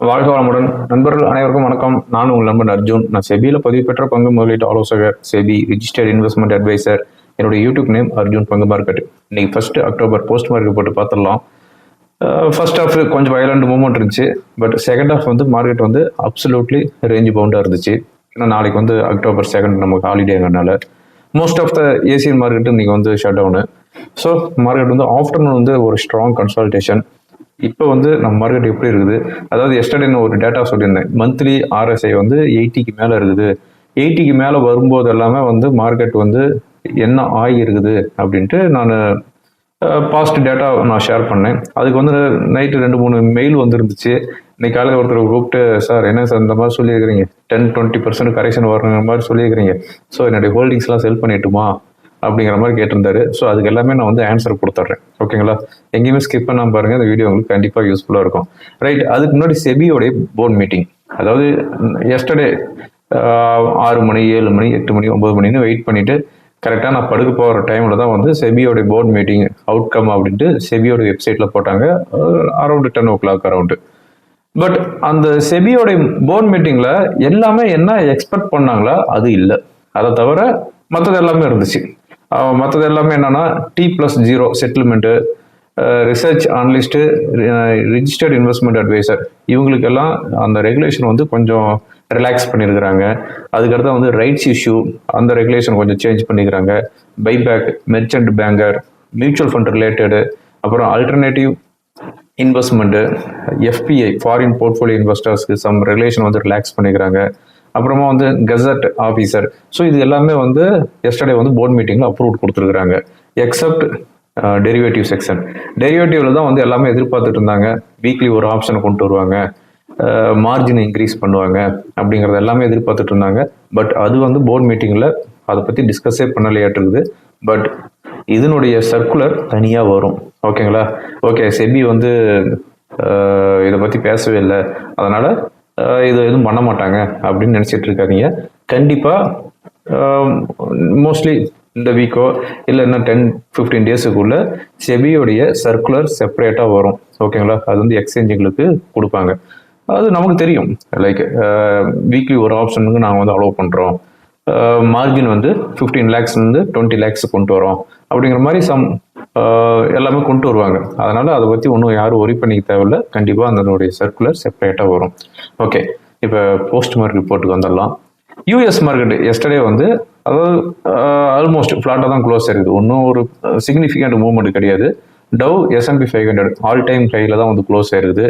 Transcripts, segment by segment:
வாழ்க வளமுடன். நண்பர்கள் அனைவருக்கும் வணக்கம். நான் உங்கள் நண்பன் அர்ஜுன். நான் செபியில் பதிவு பெற்ற பங்கு முதலீட்டு ஆலோசகர் செபி ரிஜிஸ்டர்ட் இன்வெஸ்ட்மெண்ட் அட்வைசர் என்னுடைய யூடியூப் நேம் அர்ஜுன் பங்கு மார்க்கெட். இன்னைக்கு ஃபர்ஸ்ட் அக்டோபர் போஸ்ட் மார்க்கெட் போட்டு பார்த்துடலாம். ஃபர்ஸ்ட் ஹாஃப் கொஞ்சம் வயலண்ட் மூவ்மெண்ட் இருந்துச்சு. பட் செகண்ட் ஹாஃப் வந்து மார்க்கெட் வந்து அப்சல்யூட்லி ரேஞ்ச் பவுண்டாக இருந்துச்சு. ஏன்னா நாளைக்கு வந்து அக்டோபர் செகண்ட் நமக்கு ஹாலிடேங்கிறனால most of the Asian market இன்னைக்கு வந்து ஷட் டவுனு ஸோ மார்க்கெட் வந்து ஆஃப்டர்நூன் வந்து ஒரு ஸ்ட்ராங் கன்சல்டேஷன் இப்போ வந்து நம்ம மார்க்கெட் எப்படி இருக்குது? அதாவது எஸ்டர்டே நான் ஒரு டேட்டா சொல்லியிருந்தேன். மந்த்லி ஆர்எஸ்ஐ வந்து எயிட்டிக்கு மேலே இருக்குது. எயிட்டிக்கு மேலே வரும்போது எல்லாமே வந்து மார்க்கெட் வந்து என்ன ஆகியிருக்குது அப்படின்ட்டு நான் பாஸ்ட் டேட்டா நான் ஷேர் பண்ணேன். அதுக்கு வந்து நைட்டு ரெண்டு மூணு மெயில் வந்துருந்துச்சு. இன்னைக்கு காலையில் ஒருத்தர் கூப்பிட்டு சார் என்ன சார் இந்த மாதிரி சொல்லியிருக்கிறீங்க? டென் டுவெண்ட்டி பர்சன்ட் கரெக்ஷன் வரணுங்கிற மாதிரி சொல்லியிருக்கிறீங்க. ஸோ என்னுடைய ஹோல்டிங்ஸ்லாம் செல் பண்ணிட்டுமா? அப்படிங்கிற மாதிரி கேட்டிருந்தாரு. ஸோ அதுக்கு எல்லாமே நான் வந்து ஆன்சர் கொடுத்துட்றேன். ஓகேங்களா? எங்கேயுமே ஸ்கிப் பண்ணாமல் பாருங்க. இந்த வீடியோ உங்களுக்கு கண்டிப்பாக யூஸ்ஃபுல்லாக இருக்கும். ரைட் அதுக்கு முன்னாடி செபியோடைய போர்ட் மீட்டிங் அதாவது எஸ்டர்டே ஆறு மணி ஏழு மணி எட்டு மணி ஒம்பது மணின்னு வெயிட் பண்ணிட்டு கரெக்டாக நான் படுக்க போகிற டைமில் தான் வந்து செபியோடைய போர்ட் மீட்டிங் அவுட்கம் அப்படின்ட்டு செபியோட வெப்சைட்டில் போட்டாங்க. Around ten o'clock around but அந்த செபியோடைய போர்ட் மீட்டிங்கில் எல்லாமே என்ன எக்ஸ்பெக்ட் பண்ணாங்களா அது இல்லை. அதை தவிர மற்றது எல்லாமே இருந்துச்சு. மற்றது எல்லாமே என்னன்னா T plus zero settlement research analyst registered investment adviser இவங்களுக்கெல்லாம் அந்த ரெகுலேஷன் வந்து கொஞ்சம் ரிலாக்ஸ் பண்ணியிருக்கிறாங்க அதுக்கடுத்து வந்து ரைட்ஸ் இஷ்யூ அந்த ரெகுலேஷன் கொஞ்சம் சேஞ்ச் பண்ணிக்கிறாங்க. Buyback merchant banker mutual fund related அப்புறம் alternative investment FPI foreign portfolio இன்வெஸ்டர்ஸ்க்கு some regulation வந்து ரிலாக்ஸ் பண்ணிக்கிறாங்க. அப்புறமா வந்து கெசட் ஆஃபீஸர். ஸோ இது எல்லாமே வந்து எஸ்டர்டே வந்து போர்ட் மீட்டிங்கில் அப்ரூவ் கொடுத்துருக்குறாங்க. எக்ஸப்ட் டெரிவேட்டிவ் செக்ஷன் டெரிவேட்டிவ்ல தான் வந்து எல்லாமே எதிர்பார்த்துட்டு இருந்தாங்க. வீக்லி ஒரு ஆப்ஷனை கொண்டு வருவாங்க. Uh, மார்ஜினை இன்க்ரீஸ் பண்ணுவாங்க அப்படிங்கிறத எல்லாமே எதிர்பார்த்துட்டு இருந்தாங்க. பட் அது வந்து போர்ட் மீட்டிங்கில் அதை பற்றி டிஸ்கஸே பண்ணலையாட்டு பட் இதனுடைய சர்க்குலர் தனியாக வரும். ஓகேங்களா ஓகே செபி வந்து uh, இதை பற்றி பேசவே இல்லை. அதனால் இது எதுவும் பண்ண மாட்டாங்க அப்படின்னு நினச்சிட்டு இருக்காதீங்க. கண்டிப்பாக மோஸ்ட்லி இந்த வீக்கோ இல்லை இன்னும் டென் ஃபிஃப்டீன் டேஸுக்குள்ளே செபியோடைய சர்க்குலர் செப்பரேட்டாக வரும். ஓகேங்களா அது வந்து எக்ஸ்சேஞ்சுங்களுக்கு கொடுப்பாங்க. அது நமக்கு தெரியும். லைக் வீக்லி ஒரு ஆப்ஷனுக்கு நாங்கள் வந்து அலோவ் பண்ணுறோம் மார்ஜின் வந்து ஃபிஃப்டீன் லேக்ஸ் வந்து டுவெண்ட்டி லேக்ஸ் கொண்டு வரோம். அப்படிங்கிற மாதிரி சம் எல்லாமே கொண்டு வருவாங்க. அதனால அதை பற்றி ஒன்றும் யாரும் ஒரி பண்ணிக்க தேவையில்ல. கண்டிப்பாக அதனுடைய சர்க்குலர் செப்பரேட்டாக வரும். ஓகே இப்போ போஸ்ட் மார்க் ரிப்போர்ட்டுக்கு வந்துடலாம். யூஎஸ் மார்க்கெட் எஸ்டர்டே வந்து அதாவது ஆல்மோஸ்ட் ஃப்ளாட்டாக தான் க்ளோஸ் ஆயிருக்குது. ஒன்றும் ஒரு சிக்னிஃபிகண்ட் மூவ்மெண்ட் கிடையாது. Dow S&P five hundred all time ஹையில் தான் வந்து க்ளோஸ் ஆயிருக்குது.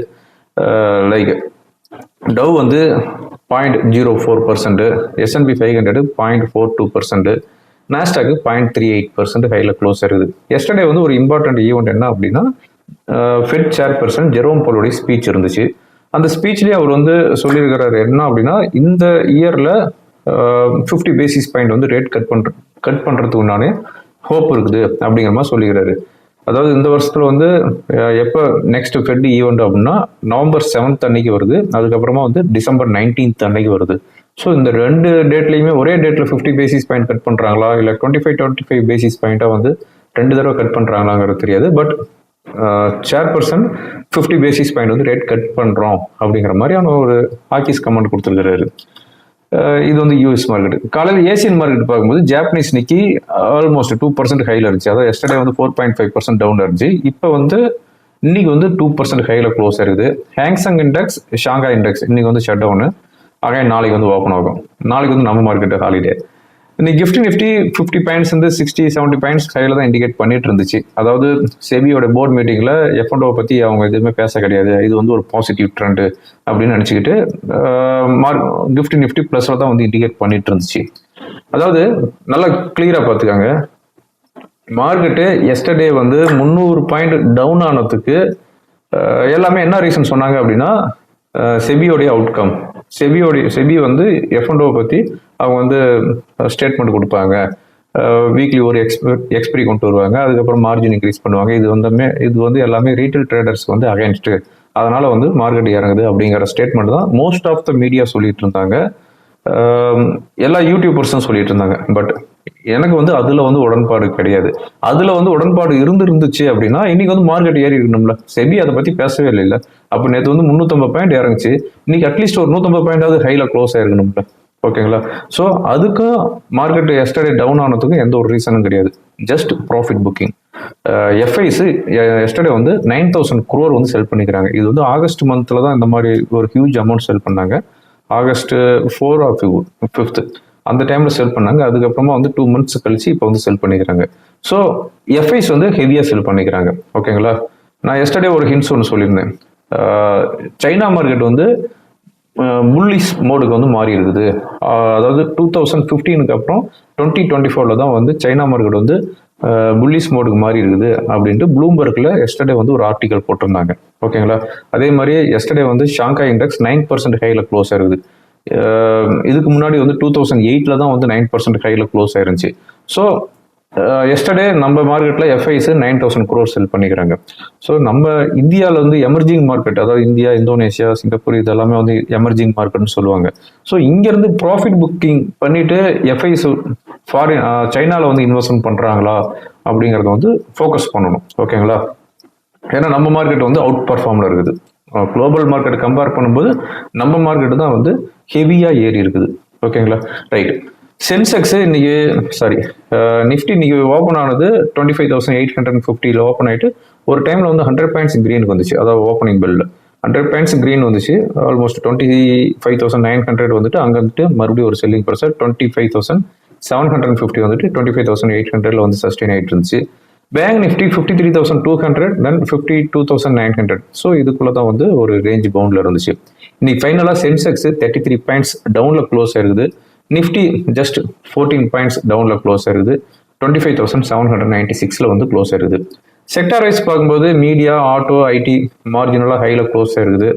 லைக் டவ் வந்து point zero four percent S&P five hundred point four two percent Nasdaq point three eight percent ஹையில் க்ளோஸ் இருக்குது. எஸ்டர்டே வந்து ஒரு இம்பார்ட்டன்ட் ஈவெண்ட் என்ன அப்படின்னா ஃபெட் சேர்பர்சன் ஜெரோம் போலுடைய ஸ்பீச் இருந்துச்சு. அந்த ஸ்பீச்லேயே அவர் வந்து சொல்லியிருக்கிறாரு என்ன அப்படின்னா இந்த இயரில் ஃபிஃப்டி பேசிஸ் பாயிண்ட் வந்து ரேட் கட் பண்ணுற கட் பண்ணுறதுக்கு உண்டானே ஹோப் இருக்குது அப்படிங்கிற மாதிரி சொல்லிக்கிறாரு அதாவது இந்த வருஷத்தில் வந்து எப்போ நெக்ஸ்ட் ஃபெட் ஈவெண்ட் அப்படின்னா நவம்பர் செவன்த் அன்னைக்கு வருது. அதுக்கப்புறமா வந்து டிசம்பர் நைன்டீன்த் அன்னைக்கு வருது. ஸோ இந்த ரெண்டு டேட்லையுமே ஒரே டேட்டில் ஃபிஃப்டி பேசிஸ் பாயிண்ட் கட் பண்ணுறாங்களா இல்லை twenty five twenty five basis பாயிண்ட்டாக வந்து ரெண்டு தடவை கட் பண்ணுறாங்களாங்கிறது தெரியாது. But chairperson fifty basis point வந்து ரேட் கட் பண்ணுறோம் அப்படிங்கிற மாதிரியான ஒரு ஹாக்கிஸ் கமெண்ட் கொடுத்துருக்கிறாரு. இது வந்து யூஎஸ் மார்க்கெட் காலையில் ஏசியன் மார்க்கெட் பார்க்கும்போது Japanese Nikkei almost two percent ஹையில் இருந்துச்சு. அதாவது எஸ்டர்டே வந்து four point five percent down இருந்துச்சு. இப்போ வந்து இன்னைக்கு வந்து டூ பர்சன்ட் ஹையில் க்ளோஸ் இருக்குது. Hang Seng index Shanghai index இன்னைக்கு வந்து ஷட் டவுனு அகைன் நாளைக்கு வந்து ஓப்பன் ஆகும். நாளைக்கு வந்து நம்ம மார்க்கெட் ஹாலிடே இன்னைக்கு கிஃப்ட் நிஃப்டி ஃபிஃப்டி பாயிண்ட்ஸ் வந்து சிக்ஸ்டி செவன்ட்டி பாயிண்ட்ஸ் கையில் தான் இண்டிகேட் பண்ணிட்டு இருந்துச்சு. அதாவது செபியோட போர்ட் மீட்டிங்கில் எஃப்என்டோ பற்றி அவங்க எதுவுமே பேச கிடையாது. இது வந்து ஒரு பாசிட்டிவ் ட்ரெண்டு அப்படின்னு நினச்சிக்கிட்டு மார்க் கிஃப்ட் நிஃப்டி ப்ளஸில் தான் வந்து இண்டிகேட் பண்ணிட்டு இருந்துச்சு. அதாவது நல்லா கிளியராக பார்த்துக்காங்க. மார்க்கெட்டு எஸ்டர்டே வந்து முந்நூறு பாயிண்ட் டவுன் ஆனதுக்கு எல்லாமே என்ன ரீசன் சொன்னாங்க அப்படின்னா செபியோடைய அவுட்கம் செபியோடைய செபி வந்து எஃப்என்டோ பற்றி அவங்க வந்து ஸ்டேட்மெண்ட் கொடுப்பாங்க. வீக்லி ஒரு எக்ஸ்பெ எக்ஸ்பிரி கொண்டு வருவாங்க. அதுக்கப்புறம் மார்ஜின் இன்க்ரீஸ் பண்ணுவாங்க. இது வந்து இது வந்து எல்லாமே ரீட்டைல் ட்ரேடர்ஸ்க்கு வந்து அகைன்ஸ்ட்டு அதனால வந்து மார்க்கெட் இறங்குது அப்படிங்கிற ஸ்டேட்மெண்ட் தான் மோஸ்ட் ஆஃப் த மீடியா சொல்லிட்டு இருந்தாங்க. எல்லா யூடியூபர்ஸும் சொல்லிட்டு இருந்தாங்க. பட் எனக்கு வந்து அதுல வந்து உடன்பாடு கிடையாது. அதுல வந்து உடன்பாடு இருந்து இருந்துச்சு அப்படின்னா இன்னைக்கு வந்து மார்க்கெட் ஏறி இருக்கணும்ல. செபி அதை பத்தி பேசவே இல்லை இல்ல அப்ப நேற்று வந்து முந்நூற்றம்பது பாயிண்ட் இறங்குச்சு. இன்னைக்கு அட்லீஸ்ட் ஒரு நூற்றம்பது பாயிண்டாவது ஹைல க்ளோஸ் ஆயிருக்கணும்ல. ஓகேங்களா? ஸோ அதுக்கும் மார்க்கெட் எஸ்டர்டே டவுன் ஆனதுக்கும் எந்த ஒரு ரீசனும் கிடையாது. Just profit booking FIs yesterday வந்து நைன் தௌசண்ட் குரோர் வந்து செல் பண்ணிக்கிறாங்க. இது வந்து ஆகஸ்ட் மந்தில் தான் இந்த மாதிரி ஒரு ஹியூஜ் அமௌண்ட் செல் பண்ணாங்க. ஆகஸ்ட் ஃபோர் ஆஃப் ஃபிஃப்த்து அந்த டைமில் செல் பண்ணாங்க. அதுக்கப்புறமா வந்து டூ மந்த்ஸ் கழிச்சு இப்போ வந்து செல் பண்ணிக்கிறாங்க. ஸோ எஃப்ஐஸ் வந்து ஹெவியாக செல் பண்ணிக்கிறாங்க. ஓகேங்களா? நான் எஸ்டர்டே ஒரு ஹிண்ட்ஸ் ஒன்று சொல்லியிருந்தேன். சைனா மார்க்கெட் வந்து புல்லிஸ் மோடுக்கு வந்து மாறி இருக்குது. அதாவது டூ தௌசண்ட் ஃபிஃப்டீனுக்கு அப்புறம் டுவெண்ட்டி டுவெண்ட்டி ஃபோரில் தான் வந்து சைனா மார்க்கெட் வந்து புல்லிஸ் மோடுக்கு மாறி இருக்குது அப்படின்ட்டு ப்ளூம்பர்க்கில் எஸ்டர்டே வந்து ஒரு ஆர்டிக்கல் போட்டிருந்தாங்க. ஓகேங்களா? அதே மாதிரி எஸ்டர்டே வந்து ஷாங்காய் இண்டெக்ஸ் நைன் பர்சன்ட் ஹையில் க்ளோஸ் ஆயிருக்குது இதுக்கு முன்னாடி வந்து டூ தௌசண்ட் எயிட்டில் தான் வந்து நைன் பர்சன்ட் ஹையில் க்ளோஸ் ஆயிருந்துச்சு. ஸோ எஸ்டர்டே நம்ம மார்க்கெட்டில் FIIs nine thousand crore sell பண்ணிக்கிறாங்க. ஸோ நம்ம இந்தியாவில் வந்து எமர்ஜிங் மார்க்கெட் அதாவது இந்தியா இந்தோனேஷியா சிங்கப்பூர் இதெல்லாமே வந்து எமர்ஜிங் மார்க்கெட்னு சொல்லுவாங்க. ஸோ இங்கேருந்து ப்ராஃபிட் புக்கிங் பண்ணிட்டு எஃப்ஐஸ் ஃபாரின் சைனாவில் வந்து இன்வெஸ்ட்மெண்ட் பண்ணுறாங்களா அப்படிங்கிறத வந்து ஃபோக்கஸ் பண்ணணும். ஓகேங்களா ஏன்னா நம்ம மார்க்கெட் வந்து அவுட் பர்ஃபார்மில் இருக்குது. குளோபல் மார்க்கெட் கம்பேர் பண்ணும்போது நம்ம மார்க்கெட் தான் வந்து ஹெவியாக ஏறி இருக்குது. ஓகேங்களா ரைட் சென்செக்ஸ் இன்னைக்கு சாரி நிஃப்டி இன்னைக்கு ஓப்பன் ஆனது twenty five thousand eight hundred ஃபிஃப்டியில் ஓப்பன் ஆகிட்டு ஒரு டைமில் வந்து ஹண்ட்ரட் பாயிண்ட்ஸ் க்ரீனுக்கு வந்துச்சு. அதாவது ஓப்பனிங் பெல்ல ஹண்ட்ரட் பாயிண்ட்ஸ் க்ரீன் வந்துச்சு. Almost twenty five thousand nine hundred வந்துட்டு அங்கே வந்துட்டு மறுபடியும் ஒரு selling pressure twenty five thousand seven hundred fifty வந்துட்டு டுவெண்ட்டி ஃபைவ் தௌசண்ட் எயிட் ஹண்ட்ரட்ல வந்து சஸ்டெயின் ஆயிட்டு இருந்துச்சு. Bank Nifty fifty three thousand two hundred then fifty two thousand nine hundred so இதுக்குள்ள தான் வந்து ஒரு ரேஞ்ச் பவுண்டில் இருந்துச்சு. இன்னைக்கு ஃபைனலாக சென்செக்ஸ் தேர்ட்டி த்ரீ பாயிண்ட்ஸ் டவுனில் க்ளோஸ் ஆயிருக்குது. நிஃப்டி ஜஸ்ட் ஃபோர்டீன் பாயிண்ட்ஸ் டவுனில் க்ளோஸ் ஆகுது twenty five thousand seven hundred ninety சிக்ஸில் வந்து க்ளோஸ் ஆயிருது. செக்டார் வைஸ் பார்க்கும்போது மீடியா ஆட்டோ ஐடி மார்ஜினலாக ஹையில் க்ளோஸ் ஆயிருக்குது.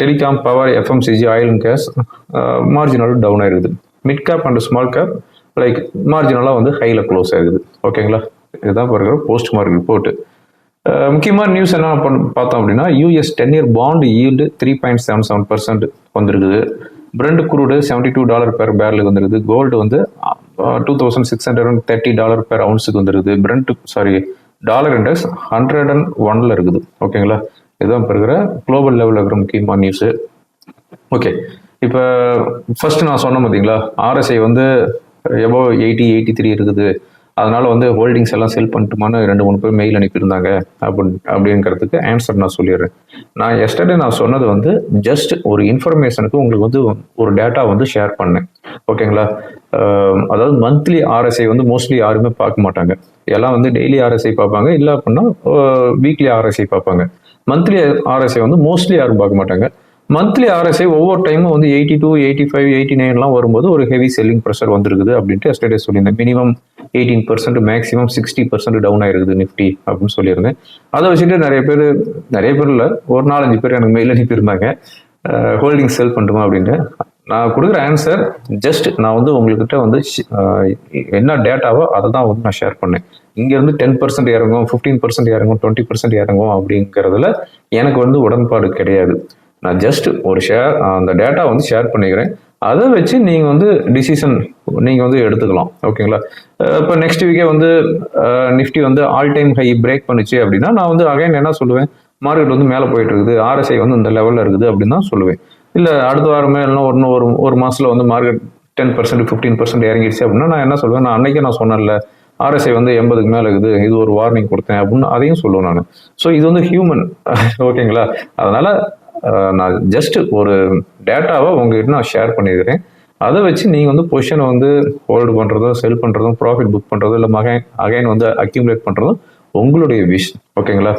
Telecom power FMCG oil and gas மார்ஜினலாக down ஆயிருக்குது. Mid cap and small cap like மார்ஜினலாக வந்து ஹையில் க்ளோஸ் ஆயிருக்குது. ஓகேங்களா இதுதான் பாருங்க போஸ்ட் மார்க் ரிப்போர்ட் முக்கியமான நியூஸ் என்ன பண்ண பார்த்தோம் அப்படின்னா US ten year bond yield three point seven seven percent வந்திருக்குது. Brent crude seventy two dollar per பேரலுக்கு வந்துருது. கோல்டு வந்து two thousand six hundred and thirty dollar per அவுன்ஸுக்கு வந்துருது. Brent sorry dollar index hundred and ஒன்ல இருக்குது. ஓகேங்களா இதுதான் இப்போ இருக்கிற குளோபல் லெவலில் இருக்கிற முக்கியமான நியூஸு ஓகே இப்போ ஃபர்ஸ்ட் நான் சொன்னேன் பார்த்தீங்களா ஆர்எஸ்ஐ வந்து எபோ எயிட்டி எயிட்டி த்ரீ இருக்குது. அதனால் வந்து ஹோல்டிங்ஸ் எல்லாம் செல் பண்ணிட்டுமான்னு ரெண்டு மூணு பேர் மெயில் அனுப்பியிருந்தாங்க. அப்படி அப்படிங்கிறதுக்கு ஆன்சர் நான் சொல்லிடுறேன். நான் எஸ்டர்டே நான் சொன்னது வந்து ஜஸ்ட் ஒரு இன்ஃபர்மேஷனுக்கு உங்களுக்கு வந்து ஒரு டேட்டா வந்து ஷேர் பண்ணேன். ஓகேங்களா அதாவது மந்த்லி ஆர்எஸ்ஐ வந்து மோஸ்ட்லி யாருமே பார்க்க மாட்டாங்க. எல்லாம் வந்து டெய்லி ஆர்எஸ்ஐ பார்ப்பாங்க. இல்லை அப்படின்னா வீக்லி ஆர்எஸ்ஐ பார்ப்பாங்க. மந்த்லி ஆர்எஸ்ஐ வந்து மோஸ்ட்லி யாரும் பார்க்க மாட்டாங்க. மந்த்லி ஆர்எஸ்ஐ ஒவ்வொரு டைமும் வந்து eighty two eighty five eighty நைன்லாம் வரும்போது ஒரு ஹெவி செல்லிங் ப்ரெஷர் வந்துருக்குது அப்படின்ட்டு எஸ்டர்டே சொல்லியிருந்தேன். Minimum eighteen percent maximum sixty percent down ஆயிருக்குது நிஃப்டி அப்படின்னு சொல்லியிருந்தேன். அதை வச்சுட்டு நிறைய பேர் நிறைய பேர் இல்லை ஒரு நாலஞ்சு பேர் எனக்கு மெயில் அனுப்பியிருந்தாங்க ஹோல்டிங் செல் பண்ணுமா அப்படின்ட்டு. நான் கொடுக்குற ஆன்சர் ஜஸ்ட் நான் வந்து உங்கள்கிட்ட வந்து என்ன டேட்டாவோ அதை தான் வந்து நான் ஷேர் பண்ணேன். இங்கேருந்து டென் பர்சன்ட் இறங்கும் ஃபிஃப்டீன் பர்சன்ட் இறங்கும் டுவெண்ட்டி பர்சன்ட் இறங்கும் அப்படிங்கிறதுல எனக்கு வந்து உடன்பாடு கிடையாது. நான் ஜஸ்ட் ஒரு ஷேர் அந்த டேட்டா வந்து ஷேர் பண்ணிக்கிறேன். அதை வச்சு நீங்கள் வந்து டிசிஷன் நீங்கள் வந்து எடுத்துக்கலாம். ஓகேங்களா இப்போ நெக்ஸ்ட் வீக்கே வந்து நிஃப்டி வந்து ஆல் டைம் ஹை பிரேக் பண்ணுச்சு அப்படின்னா நான் வந்து அகைன் என்ன சொல்லுவேன்? மார்க்கெட் வந்து மேலே போயிட்டு இருக்குது ஆர்எஸ்ஐ வந்து இந்த லெவலில் இருக்குது அப்படின்னு தான் சொல்லுவேன். இல்லை அடுத்த வாரமே இல்லைன்னா ஒன்று ஒரு ஒரு மாதத்தில் வந்து market ten percent fifteen percent இறங்கிடுச்சு அப்படின்னா நான் என்ன சொல்லுவேன்? நான் அன்னைக்கே நான் சொன்னேன்ல ஆர்எஸ்ஐ வந்து எண்பதுக்கு மேலே இருக்குது. இது ஒரு வார்னிங் கொடுத்தேன் அப்படின்னு அதையும் சொல்லுவேன் நான். ஸோ இது வந்து ஹியூமன் ஓகேங்களா அதனால் நான் ஜஸ்ட் ஒரு டேட்டாவை உங்ககிட்ட நான் ஷேர் பண்ணியிருக்கிறேன் அதை வச்சு நீங்கள் வந்து பொசிஷனை வந்து ஹோல்டு பண்ணுறதும் செல் பண்ணுறதும் ப்ராஃபிட் புக் பண்ணுறதும் இல்லை மகன் அகைன் வந்து அக்யூமுலேட் பண்ணுறதும் உங்களுடைய விஷ் ஓகேங்களா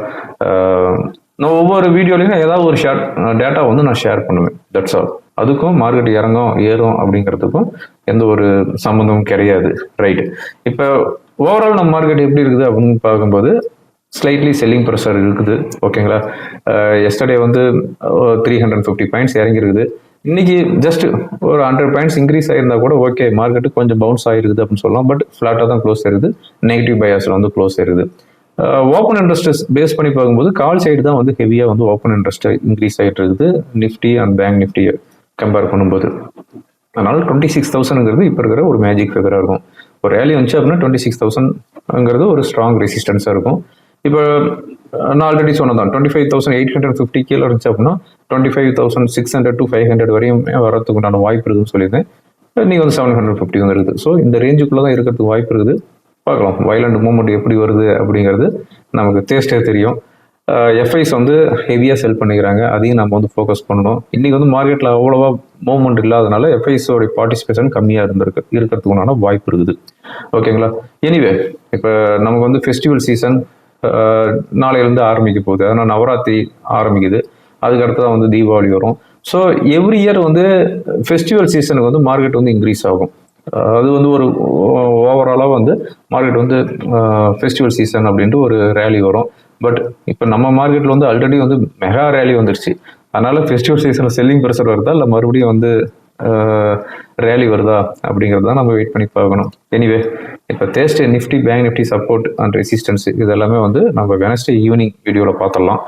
நான் ஒவ்வொரு வீடியோலையும் ஏதாவது ஒரு ஷேர் டேட்டா வந்து நான் ஷேர் பண்ணுவேன். தட்ஸ் ஆல் அதுக்கும் மார்க்கெட் இறங்கும் ஏறும் அப்படிங்கிறதுக்கும் எந்த ஒரு சம்மந்தமும் கிடையாது. ரைட் இப்போ ஓவரால் நம்ம மார்க்கெட் எப்படி இருக்குது அப்படின்னு பார்க்கும்போது ஸ்லைட்லி செல்லிங் ப்ரெஷர் இருக்குது. ஓகேங்களா எஸ்டர்டே வந்து த்ரீ ஹண்ட்ரட் ஃபிஃப்டி பாயிண்ட்ஸ் இறங்கிருக்குது இன்னைக்கு ஜஸ்ட் ஒரு ஹண்ட்ரட் பாயிண்ட்ஸ் இன்க்ரீஸ் ஆயிருந்தா கூட ஓகே மார்க்கெட்டு கொஞ்சம் பவுன்ஸ் ஆயிருக்குது அப்படின்னு சொல்லலாம். பட் ஃப்ளாட்டாக தான் க்ளோஸ் ஆயிருது நெகட்டிவ் பயாஸில் வந்து க்ளோஸ் ஆயிருது ஓப்பன் இன்ட்ரெஸ்ட் பேஸ் பண்ணி பார்க்கும்போது கால் சைடு தான் வந்து ஹெவியாக வந்து ஓப்பன் இன்ட்ரெஸ்ட் இன்க்ரீஸ் ஆகிட்டு இருக்குது. நிஃப்டி அண்ட் பேங்க் நிஃப்டியை கம்பேர் பண்ணும்போது. அதனால் டுவெண்ட்டி சிக்ஸ் தௌசண்ட்ங்கிறது இப்போ இருக்கிற ஒரு மேஜிக் ஃபிகராக இருக்கும். ஒரு ரேலி வந்துச்சு அப்படின்னா டுவெண்ட்டி சிக்ஸ் தௌசண்ட்ங்கிறது ஒரு ஸ்ட்ராங் ரெசிஸ்டன்ஸாக இருக்கும். இப்போ நான் ஆல்ரெடி சொன்னதான் twenty five thousand eight hundred fifty கீழே இருந்துச்சு அப்படின்னா twenty five thousand six hundred to five hundred வரையும் வரதுக்குண்டான வாய்ப்பு இருக்குதுன்னு சொல்லியிருந்தேன். நீங்கள் வந்து செவன் ஹண்ட்ரட் ஃபிஃப்டி வந்து இருக்குது ஸோ இந்த ரேஞ்சுக்குள்ளே தான் இருக்கிறதுக்கு வாய்ப்பு இருக்குது. பார்க்கலாம். வைலண்ட் மூமெண்ட் எப்படி வருது அப்படிங்கிறது நமக்கு டேஸ்டே தெரியும். எஃப்ஐஸ் வந்து ஹெவியாக செல் பண்ணிக்கிறாங்க. அதையும் நம்ம வந்து ஃபோக்கஸ் பண்ணணும். இன்றைக்கி வந்து மார்க்கெட்டில் அவ்வளோவா மூவ்மெண்ட் இல்லாதனால எஃப்ஐஸோடைய பார்ட்டிசிபேஷன் கம்மியாக இருந்திருக்கு. இருக்கிறதுக்குண்டான வாய்ப்பு இருக்குது. ஓகேங்களா எனிவே இப்போ நமக்கு வந்து ஃபெஸ்டிவல் சீசன் நாளையிலேருந்து ஆரம்பிக்க போகுது. அதனால் நவராத்திரி ஆரம்பிக்குது. அதுக்கு அடுத்து தான் வந்து தீபாவளி வரும். ஸோ எவ்ரி இயர் வந்து ஃபெஸ்டிவல் சீசனுக்கு வந்து மார்க்கெட் வந்து இன்க்ரீஸ் ஆகும். அது வந்து ஒரு ஓவராலாக வந்து மார்க்கெட் வந்து ஃபெஸ்டிவல் சீசன் அப்படின்ட்டு ஒரு ரேலி வரும். பட் இப்போ நம்ம மார்க்கெட்டில் வந்து ஆல்ரெடி வந்து மெகா ரேலி வந்துருச்சு. அதனால் ஃபெஸ்டிவல் சீசனில் செல்லிங் ப்ரெஷர் வருதா? இல்லை மறுபடியும் வந்து ரேலி வருதா அப்படிங்கிறது தான் நம்ம வெயிட் பண்ணி பார்க்கணும். எனிவே இப்போ தேஸ்டே Nifty bank Nifty support and resistance இது எல்லாமே வந்து நம்ம வெனஸ்டே ஈவினிங் வீடியோவில் பார்த்துடலாம்.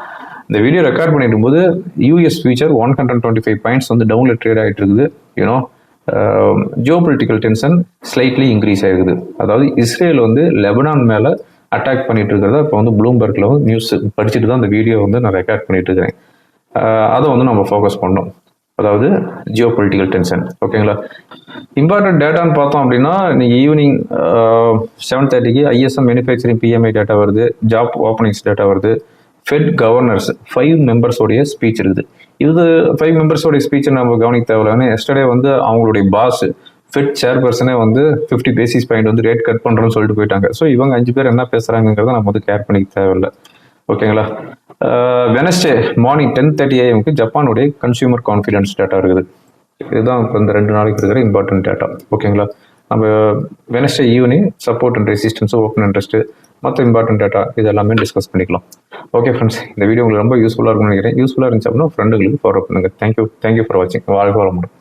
இந்த வீடியோ ரெக்கார்ட் பண்ணிட்டு போது US future one hundred twenty five points வந்து டவுனில் ட்ரேட் ஆகிட்டு இருக்குது. You know geopolitical tension slightly increase ஆகிருக்குது அதாவது இஸ்ரேல் வந்து லெபனான் மேலே அட்டாக் பண்ணிட்டு இருக்கிறத இப்போ வந்து ப்ளூம்பர்க்கில் வந்து நியூஸ் படிச்சுட்டு தான் அந்த வீடியோ வந்து நான் ரெக்கார்ட் பண்ணிட்டு இருக்கிறேன். அதை வந்து நம்ம ஃபோக்கஸ் பண்ணோம் அதாவது ஜியோ பொலிட்டிக்கல் டென்ஷன் ஓகேங்களா இம்பார்ட்டன்ட் டேட்டான்னு பார்த்தோம் அப்படின்னா இன்னைக்கு ஈவினிங் செவன் தேர்ட்டிக்கு ஐஎஸ்எம் மேனுஃபேக்சரிங் பிஎம்ஐ டேட்டா வருது ஜாப் ஓப்பனிங்ஸ் டேட்டா வருது ஃபெட் கவர்னர்ஸ் ஃபைவ் மெம்பர்ஸோடைய ஸ்பீச் இருக்குது. இது ஃபைவ் மெம்பர்ஸோடைய ஸ்பீச்சை நம்ம கவனிக்க தேவையில்லைன்னு எஸ்டர்டே வந்து அவங்களுடைய பாஸ் ஃபெட் சேர்பர்சனே வந்து ஃபிஃப்டி பேசிஸ் பாயிண்ட் வந்து ரேட் கட் பண்ணுறோன்னு சொல்லிட்டு போயிட்டாங்க. ஸோ இவங்க அஞ்சு பேர் என்ன பேசுகிறாங்கிறத நம்ம வந்து கேர் பண்ணிக்க தேவையில்லை. ஓகேங்களா? வெனஸ்டே மார்னிங் டென் தேர்ட்டி ஏஎம்க்கு ஜப்பானுடைய கன்சியூமர் கான்ஃபிடன்ஸ் டேட்டா இருக்குது. இதுதான் இப்போ இந்த ரெண்டு நாளைக்கு இருக்கிற இம்பார்ட்டன்ட் டேட்டா ஓகேங்களா? நம்ம Wednesday evening support and resistance open interest மற்ற இம்பார்ட்டன்ட் டேட்டா இது எல்லாமே டிஸ்கஸ் பண்ணிக்கலாம். ஓகே ஃப்ரெண்ட்ஸ் இந்த வீடியோ உங்களுக்கு ரொம்ப யூஸ்ஃபுல்லாக இருக்கும்னு நினைக்கிறேன். யூஸ்ஃபுல்லாக இருந்துச்சு அப்படின்னா ஃப்ரெண்டுகளுக்கு ஃபாலோ பண்ணுங்கள் thank you thank you for வாட்சிங் வாழ்க்கை வளமுடன்.